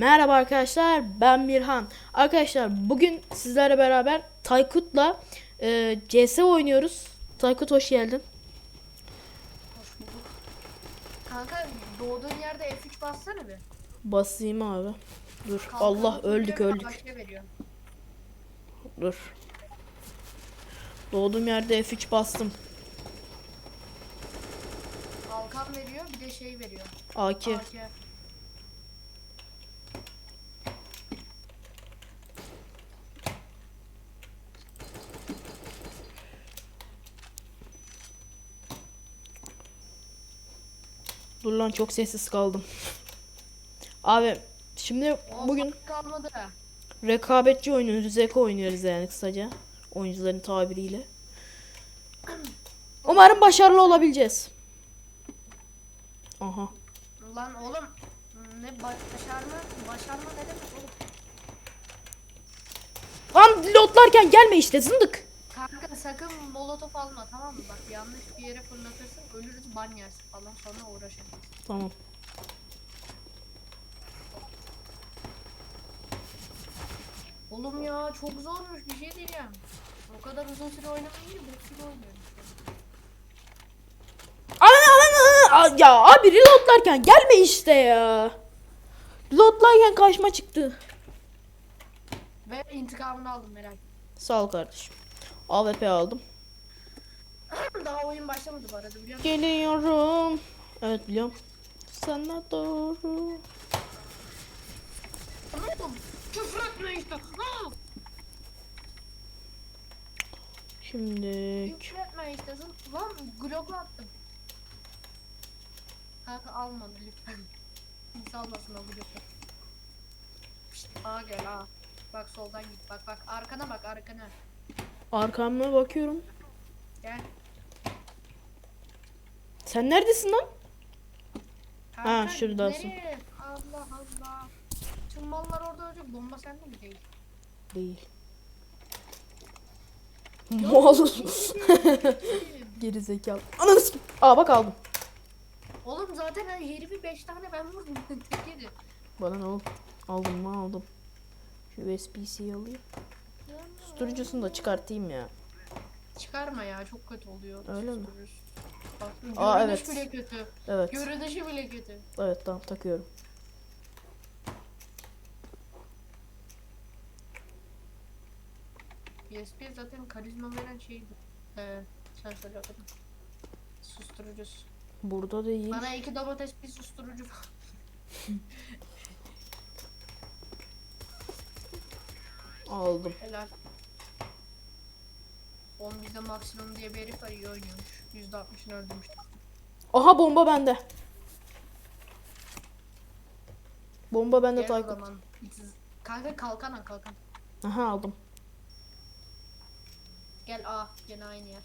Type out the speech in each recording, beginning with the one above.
Merhaba arkadaşlar ben Mirhan. Arkadaşlar bugün sizlerle beraber Taykut'la e, CS oynuyoruz. Taykut hoş geldin. Hoş bulduk. Kanka doğduğun yerde F3 bassana bir. Basayım abi. Dur Kalkanı Allah öldük öldük. Dur. Doğduğum yerde F3 bastım. Kalkan veriyor bir de şey veriyor. AK. AK. Dur lan çok sessiz kaldım. Abi şimdi bugün kalmadı. rekabetçi oynuyoruz. Zeko oynuyoruz yani kısaca. Oyuncuların tabiriyle. Umarım başarılı olabileceğiz. Aha. Lan oğlum ne başarma başarma ne demek oğlum? Lan lotlarken gelme işte zındık. Kanka sakın molotof alma tamam mı? Bak yanlış bir yere fırlatırsın ölürüz ban yersin falan sonra uğraşamayız. Tamam. Oğlum ya çok zormuş bir şey diyeceğim. O kadar uzun süre oynamayınca süre oynuyorum. Ana ana ana. Ya abi reloadlarken gelme işte ya. Reloadlarken karşıma çıktı. Ve intikamını aldım merak etme. Sağ ol kardeşim. AWP aldım. Daha oyun başlamadı bu arada biliyor musun? Geliyorum. Evet biliyorum. Sana doğru. Oğlum küfür etme işte. Ha! Şimdi Küfür etme işte. Zın- Lan globu attım. Kanka almadı lütfen. Kimse almasın o globu. Şşt, Ağa gel ağa. Bak soldan git. Bak bak arkana bak arkana. Arkama bakıyorum. Gel. Sen neredesin lan? Kanka, şuradasın. nereye? Allah Allah. Tüm mallar orada ölecek. Bomba sende mi değil? Değil. Mal. Geri zekalı. Ananı s- Aa bak aldım. Oğlum zaten herifi 5 tane ben vurdum. Tek yedi. Bana ne oldu? Aldım mı aldım. Şu USB'yi alayım. Susturucusunu da çıkartayım ya. Çıkarma ya çok kötü oluyor. Öyle mi? Bak, Aa, görünüş evet. bile kötü. Evet. Görünüşü bile kötü. Evet tamam takıyorum. PSP zaten karizma veren şeydi. Ee, sen söyle bakalım. Susturucusu. Burada değil. Bana iki domates bir susturucu. Aldım. Helal. Oğlum bizde maksimum diye bir herif var iyi oynuyormuş. %60'ını öldürmüş. Aha bomba bende. Bomba bende Gel o Taykut. zaman. Kanka kalkan al kalkan. Aha aldım. Gel A. Gene aynı yer.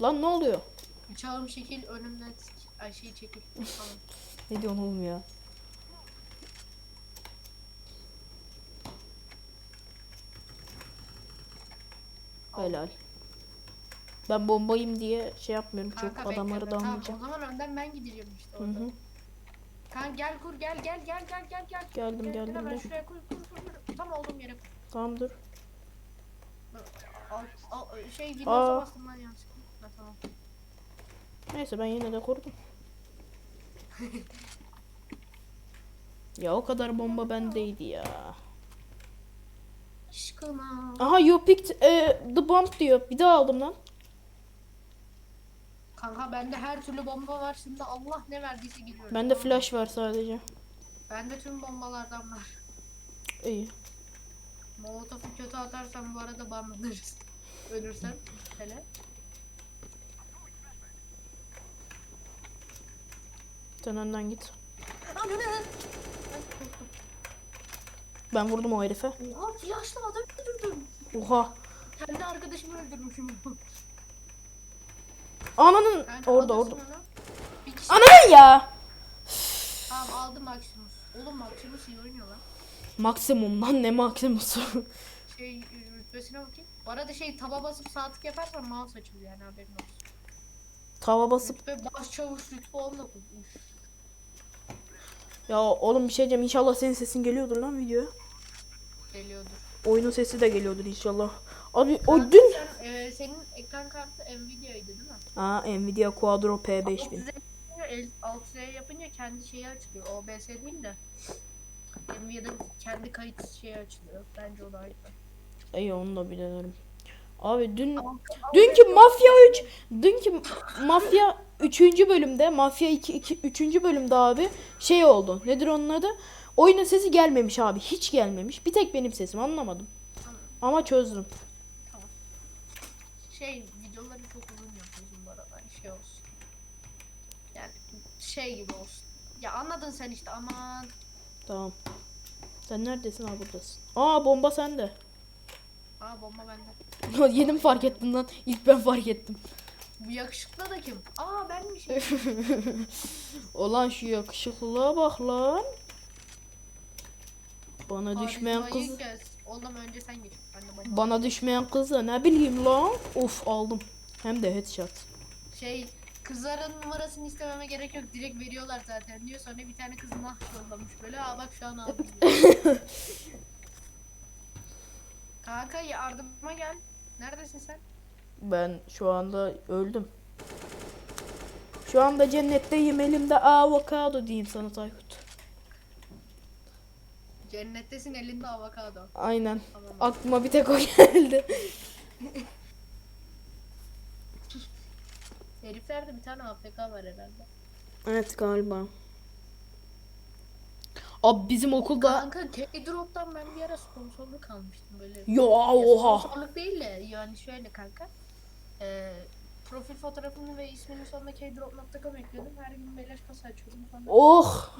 Lan ne oluyor? Bıçağım şekil önümden ay şey çekil. Tamam. Ne diyorsun oğlum ya? Helal. Ben bombayım diye şey yapmıyorum çok Kanka adamları bekle. Tamam, o zaman önden ben gideceğim işte Hı orada. hı. Kanka gel kur gel gel gel gel gel gel. Geldim, Gel, geldim, hemen gel. şuraya kur kur kur. kur. Tam olduğum yere kur. Tamam dur. Al, al, şey Aa. Windows'a bastım lan yanlışlıkla. Ha, tamam. Neyse ben yine de korudum. ya o kadar bomba bendeydi ya. Aşkına. Aha you picked eh, the bomb diyor. Bir daha aldım lan. Kanka bende her türlü bomba var şimdi Allah ne verdiyse giriyorum. Bende tamam flash var sadece. Bende tüm bombalardan var. İyi. Molotof'u kötü atarsam bu arada banlanırız. Ölürsem hele. Sen önden git. Korktum. Ben vurdum o herife. Oha flashla adam öldürdüm. Oha. Kendi arkadaşımı öldürmüşüm. Ananın Kanka, orada orada. kişi Ananın ya. tamam aldım Maximus. Oğlum Maximus iyi oynuyor lan. Maksimum lan ne maksimusu. Şey rütbesine bakayım. Bu arada şey taba basıp sağ tık yaparsan mouse açılıyor yani haberin olsun. Tava basıp Ve başçavuş rütbe 19. Üf, ya oğlum bir şey diyeceğim inşallah senin sesin geliyordur lan videoya. Geliyordur. Oyunun sesi de geliyordur inşallah. Abi o Kanka dün Sen, e, senin ekran kartı Nvidia'ydı değil mi? Aa Nvidia Quadro P5000. 6Z yapınca kendi şeyi açılıyor. OBS değil de. Nvidia'da kendi kayıt şeyi açılıyor. Bence o daha iyi. İyi onu da bilirim. Abi dün dünkü Mafya 3 dünkü Mafya 3. bölümde Mafya 2, 2 3. bölümde abi şey oldu. Nedir onun adı? Oyunun sesi gelmemiş abi. Hiç gelmemiş. Bir tek benim sesim anlamadım. Ama çözdüm. Şey videoları çok uzun yapıyorsun bu arada. Şey olsun. Yani şey gibi olsun. Ya anladın sen işte aman. Tamam. Sen neredesin? Ha buradasın. Aa bomba sende. Aa bomba bende. Yeni mi fark ettin lan? İlk ben fark ettim. Bu yakışıklı da kim? Aa ben mi şey? Olan şu yakışıklılığa bak lan. Bana düşmeyen Karizmayı kız. Oğlum önce sen git. Bana düşmeyen kız da ne bileyim lan. Of aldım. Hem de headshot. Şey kızların numarasını istememe gerek yok. Direkt veriyorlar zaten diyor. Sonra bir tane kız nah yollamış böyle. Aa bak şu an aldım. Kanka yardıma gel. Neredesin sen? Ben şu anda öldüm. Şu anda cennetteyim elimde avokado diyeyim sana Taykut. Cennettesin elinde avokado. Aynen. Tamam. Aklıma bir tek o geldi. Heriflerde bir tane AFK var herhalde. evet galiba. Abi bizim okulda Kanka K-Drop'tan ben bir ara sponsorluk almıştım böyle. ya Ya oha. Sponsorluk değil de yani şöyle kanka. Ee, profil fotoğrafını ve isminin sonuna K-Drop.com ekliyordum. Her gün beleş kasa açıyordum falan. Oh.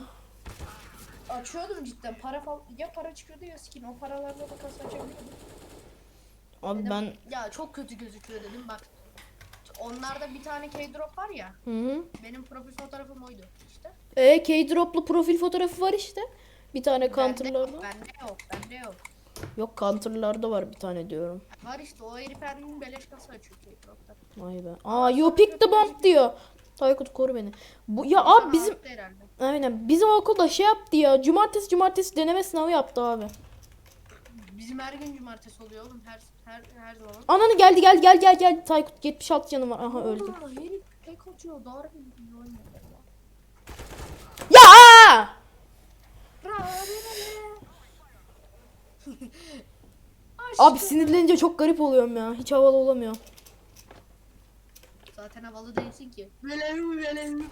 Açıyordum cidden. Para falan ya para çıkıyordu ya skin. O paralarla da kasa açabiliyordum. Abi Dedim, ben ya çok kötü gözüküyor dedim bak. Onlarda bir tane K-Drop var ya. Hı hı. Benim profil fotoğrafım oydu işte. E K-Drop'lu profil fotoğrafı var işte. Bir tane Bende counter'larda. yok, bende yok, bende yok. Yok counter'larda var bir tane diyorum. Var işte o herif her gün beleş kasa açıyor K-Drop'ta. Vay be. Aa you picked the bomb diyor. Taykut koru beni. Bu ya Sana abi bizim aynen bizim okulda şey yaptı ya. Cumartesi cumartesi deneme sınavı yaptı abi. Bizim her gün cumartesi oluyor oğlum her her her zaman. Ananı geldi gel gel gel gel Taykut 76 canım var. Aha öldüm. Herif tek atıyor dar ya. Abi sinirlenince çok garip oluyorum ya. Hiç havalı olamıyor. Zaten havalı değilsin ki. Böyle mi böyle mi?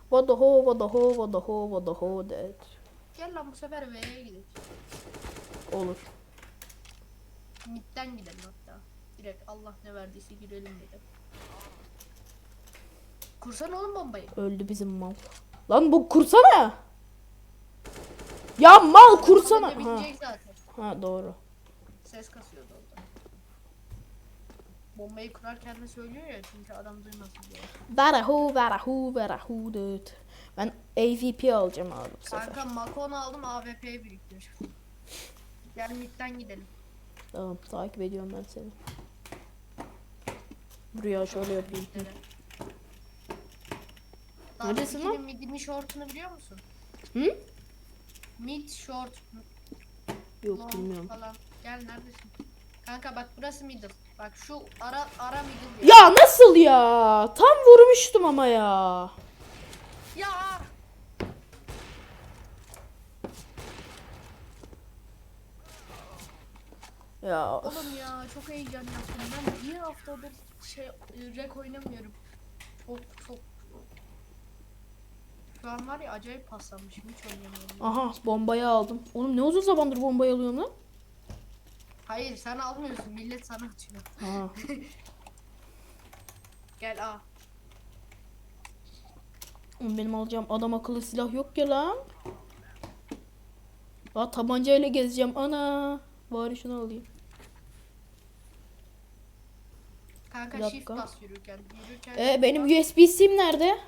What the ho, what the ho, what the ho, what the ho that. Gel lan bu sefer V'ye gidelim. Olur. Mid'den gidelim hatta. Direkt Allah ne verdiyse girelim dedim. Kursana oğlum bombayı. Öldü bizim mal. Lan bu kursana. Ya mal kursana. Ha, bitecek zaten. ha doğru. Ses kasıyordu orada. Bombayı kurarken de söylüyor ya çünkü adam duymasın diye. Varahu, varahu, varahu that. Ben AVP alacağım abi bu sefer. Kanka Makon aldım AWP'ye biriktir. Gel midden gidelim. Tamam takip ediyorum ben seni. Buraya şöyle yapayım. Neredesin lan? Mid'in short'unu biliyor musun? Hı? Mid short Yok long bilmiyorum. falan. Gel neredesin? Kanka bak burası middle. Bak şu ara ara middle. diyor. Ya nasıl ya? Tam vurmuştum ama ya. Ya. Ya Oğlum ya çok heyecan yaptım. Ben bir haftadır şey e, rek oynamıyorum. Çok çok. Şu an var ya acayip paslanmışım hiç oynamıyorum. aha bombayı aldım. Oğlum ne uzun zamandır bombayı alıyorum lan? Hayır sen almıyorsun millet sana atıyor. Gel A. Oğlum benim alacağım adam akıllı silah yok ya lan. Aa tabancayla gezeceğim ana. Bari şunu alayım. Kanka Bir shift dakika. bas yürürken. Yürürken E shift benim bas. USB'sim nerede?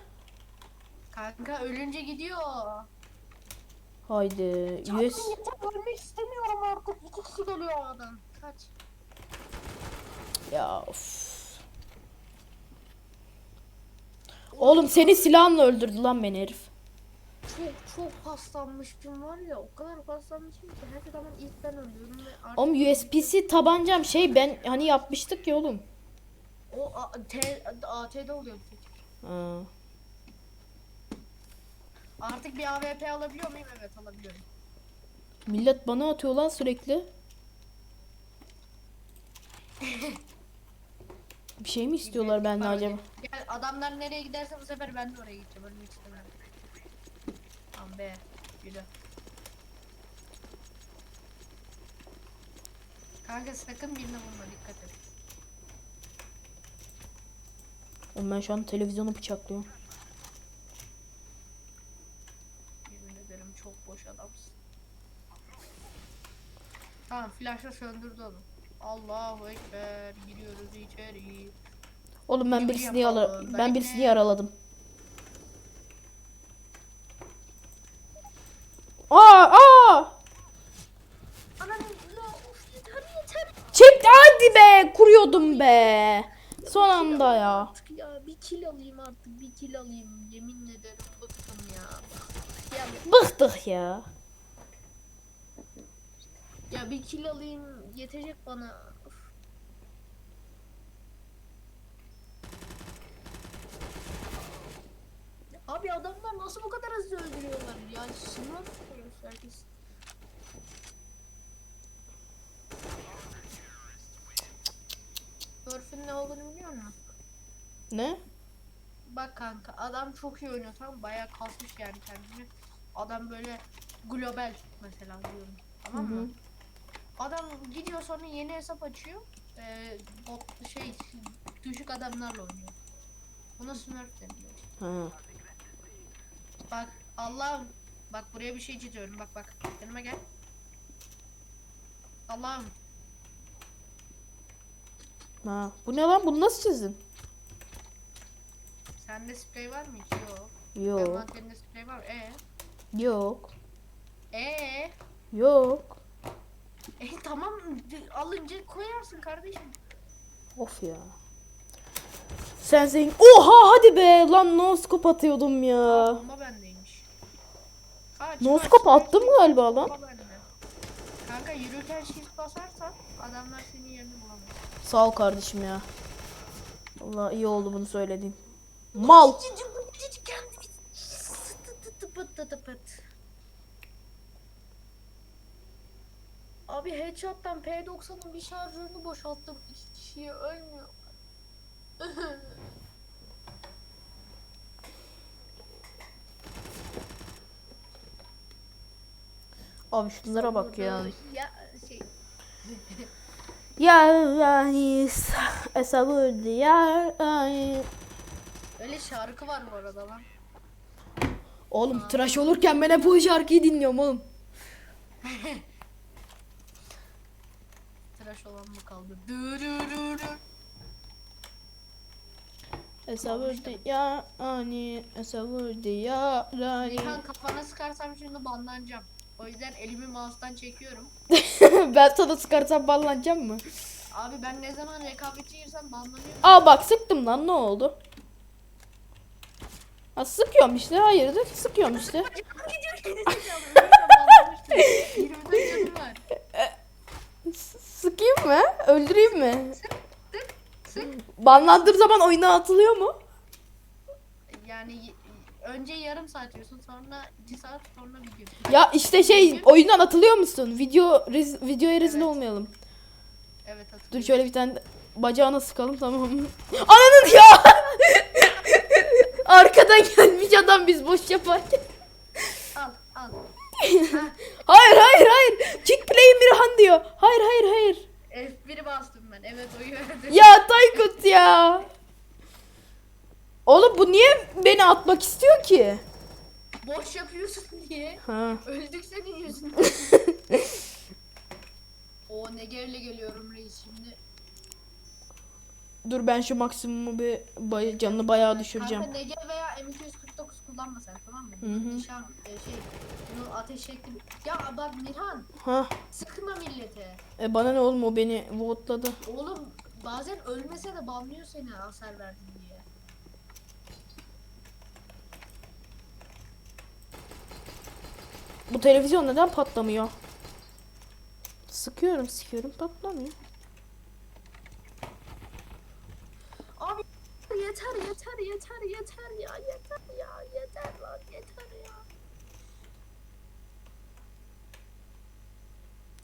Kanka ölünce gidiyor. Haydi. US Yeter ölmek istemiyorum artık. İki kişi geliyor o adam. Kaç. Ya of. Oğlum seni silahla öldürdü lan beni herif. Çok çok paslanmıştım var ya o kadar paslanmışım ki her zaman ilk ben ölüyorum ve Oğlum USB'si tabancam şey ben hani yapmıştık ya oğlum. o AT'de oluyor. Ha. Artık bir AWP alabiliyor muyum? Evet alabiliyorum. Millet bana atıyor lan sürekli. Bir şey mi istiyorlar benden acaba? Gel adamlar nereye giderse bu sefer ben de oraya gideceğim. Ölmek istemem. Tamam be. Yürü. Kanka sakın birine vurma dikkat et. Oğlum ben şu an televizyonu bıçaklıyorum. Yemin ederim çok boş adamsın. Tamam flashla söndürdü onu. Allahu Ekber giriyoruz içeri. Oğlum ben birisini yara ben ben birisini yaraladım. Aa aa! Çekti hadi be kuruyordum be. Son anda ya. Ya bir kill alayım artık bir kill alayım. Yemin ederim bıktım ya. Ya, Bıktık ya. Ya bir kill alayım yetecek bana. Of. Abi adamlar nasıl bu kadar hızlı öldürüyorlar ya? Sınır tutuyoruz herkes. Örfün ne olduğunu biliyor musun? Ne? Bak kanka adam çok iyi oynuyor tamam mı? bayağı kasmış yani kendini. Adam böyle global mesela diyorum. Tamam Hı hı. Mı? Adam gidiyor sonra yeni hesap açıyor. Ee, bot şey düşük adamlarla oynuyor. Buna smurf deniyor. Ha. Bak Allah'ım bak buraya bir şey çiziyorum bak bak yanıma gel. Allah'ım Ha. Bu ne lan? Bunu nasıl çizdin? sende sprey var mı hiç? Yok. Yok. Envanterinde sprey var. E Yok. e Yok. E tamam alınca koyarsın kardeşim. Of ya. Sen zengin. Oha hadi be lan no scope atıyordum ya. Bomba bendeymiş. Kaç, No scope kaç, galiba lan? Kanka yürürken shift basarsan adamlar senin yerini bulamaz. Sağ ol kardeşim ya. Allah iyi oldu bunu söylediğin. Mal. Abi headshot'tan P90'ın bir şarjörünü boşalttım. İki kişiye ölmüyor. Abi şunlara bak ya. Ya şey Ya. Esavur diyar. ay. öyle şarkı var bu arada lan. Oğlum tıraş olurken ben hep o şarkıyı dinliyorum oğlum. Tıraş olan mı kaldı? Dürürürür. Esavur diyar. Ani. Esavur diyar. ay. Nihan kafana sıkarsam şimdi banlanacağım. O yüzden elimi mouse'tan çekiyorum. ben sana sıkarsam ballanacağım mı? Abi ben ne zaman rekabetçi girsem banlanıyorum. Aa bak sıktım lan ne oldu? Ha sıkıyorum işte hayırdır sıkıyorum işte. 24 canım var. Sıkayım mı? Öldüreyim mi? Sık. Banlandığım zaman oyuna atılıyor mu? Yani önce yarım saat diyorsun sonra 2 saat sonra video. Ya işte şey oyundan atılıyor musun? Video rez- videoya rezil Evet. olmayalım. Evet hatırlıyorum. Dur şöyle bir tane bacağına sıkalım tamam mı? Ananın ya! Arkadan gelmiş adam biz boş yaparken. Al al. Hayır hayır hayır. Kick play Mirhan diyor. Hayır hayır hayır. F1'i bastım ben. Evet o yönetim. Ya Taykut ya. Oğlum bu niye beni atmak istiyor ki? Boş yapıyorsun diye. Ha. Öldük senin yüzünden. o Neger'le geliyorum reis şimdi. Dur ben şu maksimumu bir bay- canını bayağı düşüreceğim. Kanka Neger veya M249 kullanma sen tamam mı? Hı hı. Nişan e, şey bunu ateş ettim. Ya bak Mirhan Ha. sıkma millete. E bana ne oğlum o beni votladı. Oğlum bazen ölmese de banlıyor seni hasar verdin diye. Bu televizyon neden patlamıyor? Sıkıyorum sıkıyorum patlamıyor. Abi yeter yeter yeter yeter ya yeter ya yeter lan yeter ya.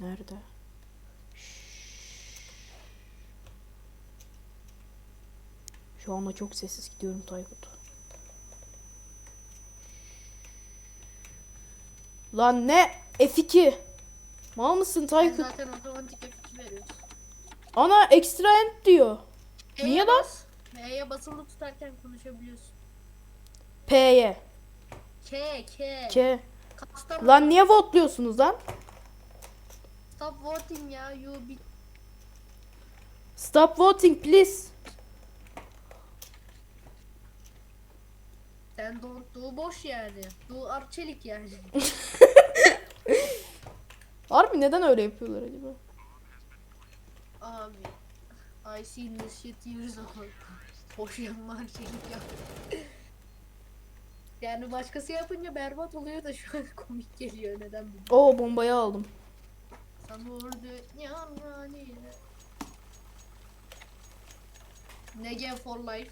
Nerede? Şu anda çok sessiz gidiyorum Taykut. Lan ne? F2. Mal mısın Taykut? zaten otomatik F2 veriyorsun. Ana extra end diyor. Niye E'ye lan? bas. E'ye basılı tutarken konuşabiliyorsun. P'ye. K K. K. Custom Lan niye votluyorsunuz lan? Stop voting ya you bit. Stop voting please. Sen don't do boş yani. Do arçelik yani. Harbi neden öyle yapıyorlar acaba? Abi. I seen this shit years ago. Boş yanma arçelik ya. Yani başkası yapınca berbat oluyor da şu an komik geliyor neden bilmiyorum. Oo bombayı aldım. Sana orada yan yani. Negev for life.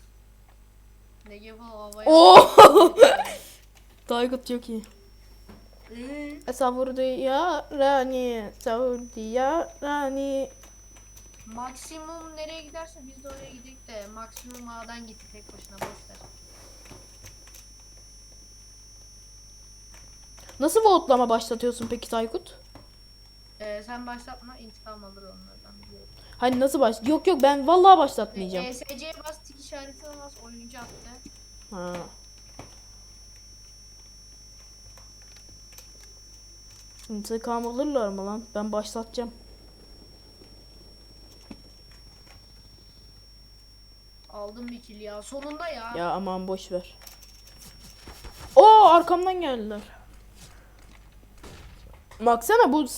Negev havaya. Oo. Taykut çok iyi. Ee, Savurdu ya Rani, savurdu ya Rani. maksimum nereye giderse biz de oraya gidelim de maksimum A'dan gitti tek başına boş ver. Nasıl votlama başlatıyorsun peki Taykut? Ee, sen başlatma intikam alır onlardan biliyorum. Hani nasıl baş? Yok yok ben vallahi başlatmayacağım. ESC'ye bas tik işaretine bas oyuncu attı. Ha. İntikam alırlar mı lan? Ben başlatacağım. Aldım bir kill ya sonunda ya. Ya aman boş ver. Oo arkamdan geldiler. Baksana bu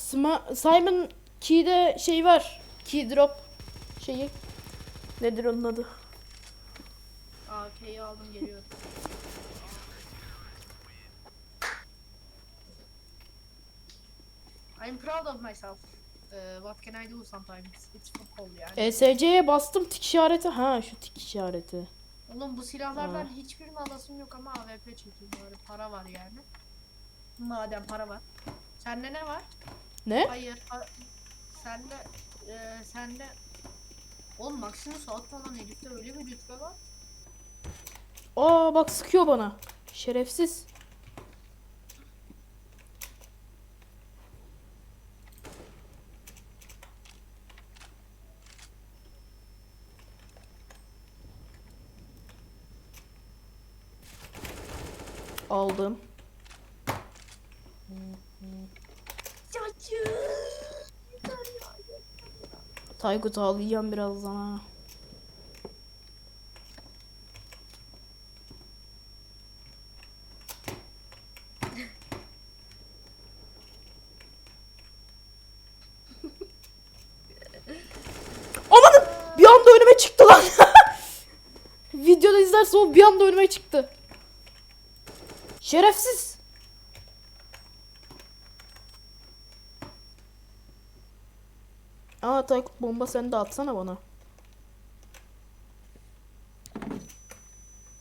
Simon Key'de şey var. Key drop şeyi. Nedir onun adı? AK'yi aldım geliyorum. I'm proud of myself. Uh, what can I do sometimes? It's football yani. ESC'ye bastım tik işareti. Ha şu tik işareti. Oğlum bu silahlardan Aa. hiçbirini alasım yok ama AWP çekeyim bari. Para var yani. Madem para var. Sende ne var? Ne? Hayır. pa- Sende e, sende Oğlum Maximus atmadan herifte öyle bir rütbe var. Aa bak sıkıyor bana. Şerefsiz. Aldım. Taykut ağlayacağım birazdan ha. Amanın! Bir anda önüme çıktı lan. Bir anda önüme çıktı. Şerefsiz. Aa Taykut bomba sen de atsana bana.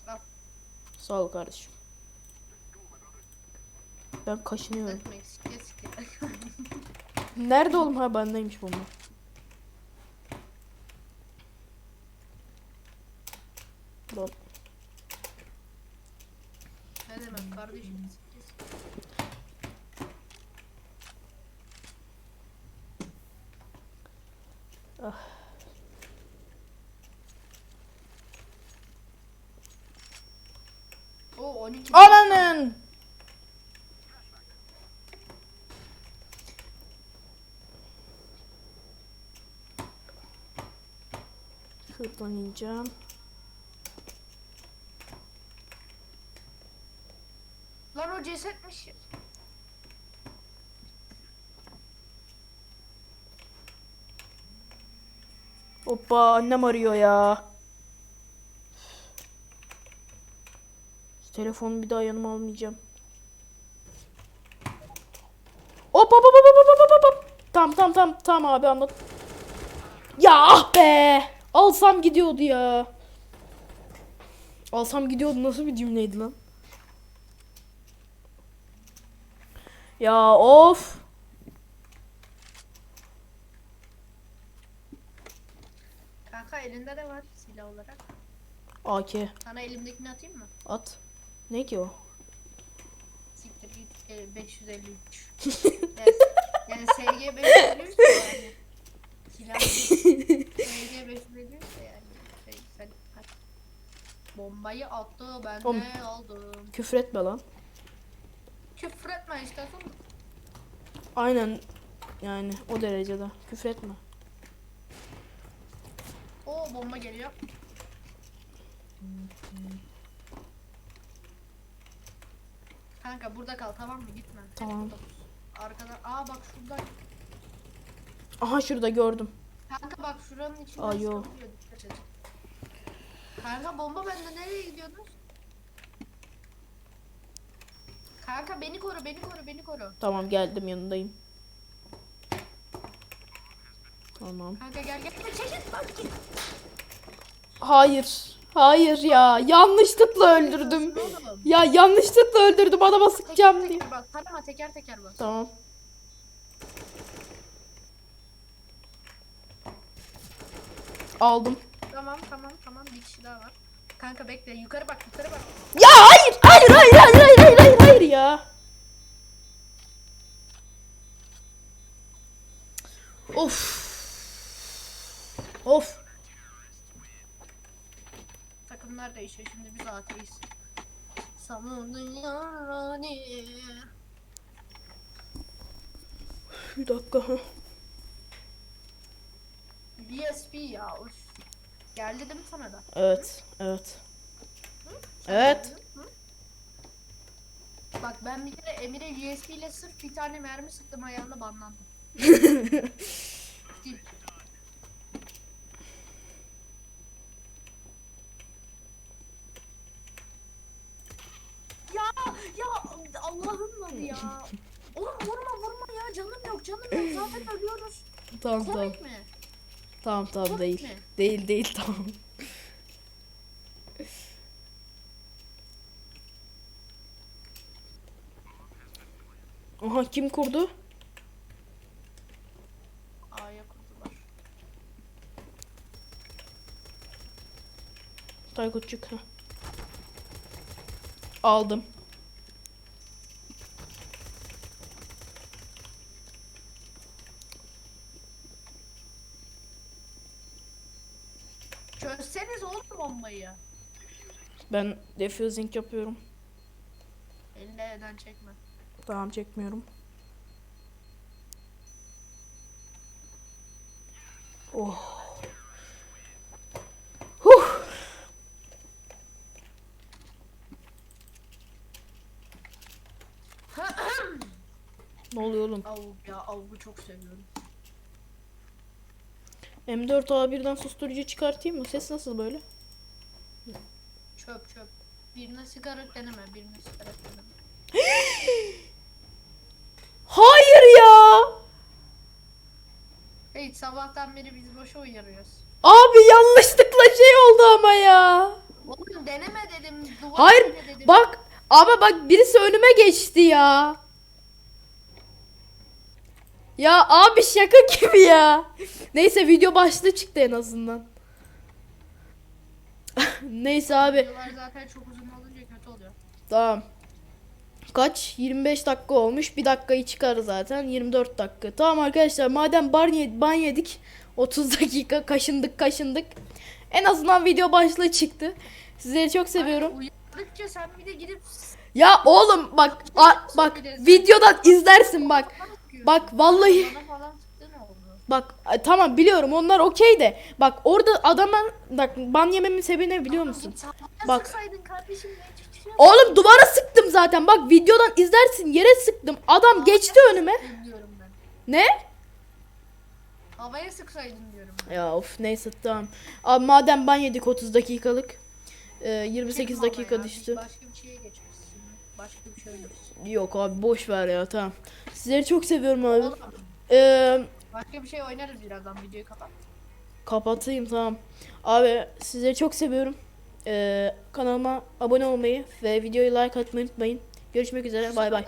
Al. Sağ ol kardeşim. Ben kaşınıyorum. Nerede oğlum ha bendeymiş bomba. Lol. ne demek kardeşim? Sike sike. O 12. Ananın! İneceğim. Lan o cesetmiş. Hoppa annem arıyor ya. Telefonu bir daha yanıma almayacağım. Hop hop hop hop hop hop hop hop. Tamam tamam tamam tamam abi anladım. Ya ah be. Alsam gidiyordu ya. Alsam gidiyordu nasıl bir cümleydi lan? Ya of. Kanka elinde de var silah olarak. AK Sana elimdekini atayım mı? at. Ne ki o? Siktir git e, 553. yani, yani SG 553 de yani. Silah değil. SG 553 de yani. Şey, sen, hadi. Bombayı attı ben Oğlum. de aldım. Küfür etme lan. Küfür etme istersen. Aynen yani o derecede. Küfür etme. O bomba geliyor. Kanka burada kal tamam mı gitme. Tamam. burada pus. Arkada aa bak şurada. Aha şurada gördüm. Kanka bak şuranın içinden Aa, yo. Kanka bomba bende nereye gidiyordunuz? Kanka beni koru beni koru beni koru. Tamam geldim yanındayım. Tamam. Kanka gel gel çekil bak. Hayır. Hayır ya. Yanlışlıkla öldürdüm. Oğlum. Ya yanlışlıkla öldürdüm adama Teker sıkacağım diye. teker bak tarama teker teker bak. Tamam. Aldım. Tamam tamam tamam bir kişi daha var. Kanka bekle yukarı bak yukarı bak. Ya hayır. Hayır hayır hayır hayır hayır hayır, hayır ya. Of. Of. Takımlar değişiyor şimdi biz ateyiz. Samundun yarani. Bir dakika. BSP ya uş. Geldi değil mi sana da? Evet. Evet. Evet. Hı? Bak ben bir kere Emir'e USB ile sırf bir tane mermi sıktım ayağında banlandım. Ya ya Allah'ım lan ya. Oğlum vurma vurma ya canım yok canım yok zaten ölüyoruz. Tamam tamam. Komik mi? Tamam tamam Komik değil. mi? Değil değil tamam. Aha kim kurdu? A'ya kurdular. Taykutçuk ha. Aldım. Çözseniz oğlum bombayı. Ben defusing yapıyorum. Elle eden çekme. Tamam çekmiyorum. Oh. Huh. Ne oluyor oğlum? Avuk ya avuku çok seviyorum. M4 A1'den susturucu çıkartayım mı? Ses nasıl böyle? Çöp çöp. Birine sigara deneme, birine sigara deneme. Hayır ya. Hey sabahtan beri biz boşa uyarıyoruz. Abi yanlışlıkla şey oldu ama ya. Oğlum deneme dedim. Duvar Hayır dene dedim. bak ama bak birisi önüme geçti ya. Ya abi şaka gibi ya. Neyse video başlığı çıktı en azından. Neyse abi Videolar zaten çok uzun olunca kötü oluyor. tamam. Kaç? 25 dakika olmuş. Bir dakikayı çıkar zaten. 24 dakika. Tamam arkadaşlar madem ban, ye- ban yedik. 30 dakika kaşındık kaşındık. En azından video başlığı çıktı. Sizleri çok seviyorum. Uyardıkça sen bir de gidip Ya oğlum bak a- bak videodan izlersin bak. Bak vallahi Bana falan sıktı ne oldu? Bak tamam biliyorum onlar okey de bak orada adamın bak ban yememin sebebi ne biliyor musun? Bak. Oğlum duvara sıktım zaten bak videodan izlersin yere sıktım adam geçti önüme. Ne? Havaya sıksaydın diyorum. ben. Ya of neyse tamam. Abi madem ban yedik 30 dakikalık. e, 28 Çekme dakika düştü. Başka bir şeye geçmişsin. Başka bir şey. Yok abi boş ver ya tamam. Sizleri çok seviyorum abi. Ee, Başka bir şey oynarız birazdan videoyu kapat. kapatayım tamam. Abi sizleri çok seviyorum. Ee, kanalıma abone olmayı ve videoyu like atmayı unutmayın. Görüşmek üzere bay bay.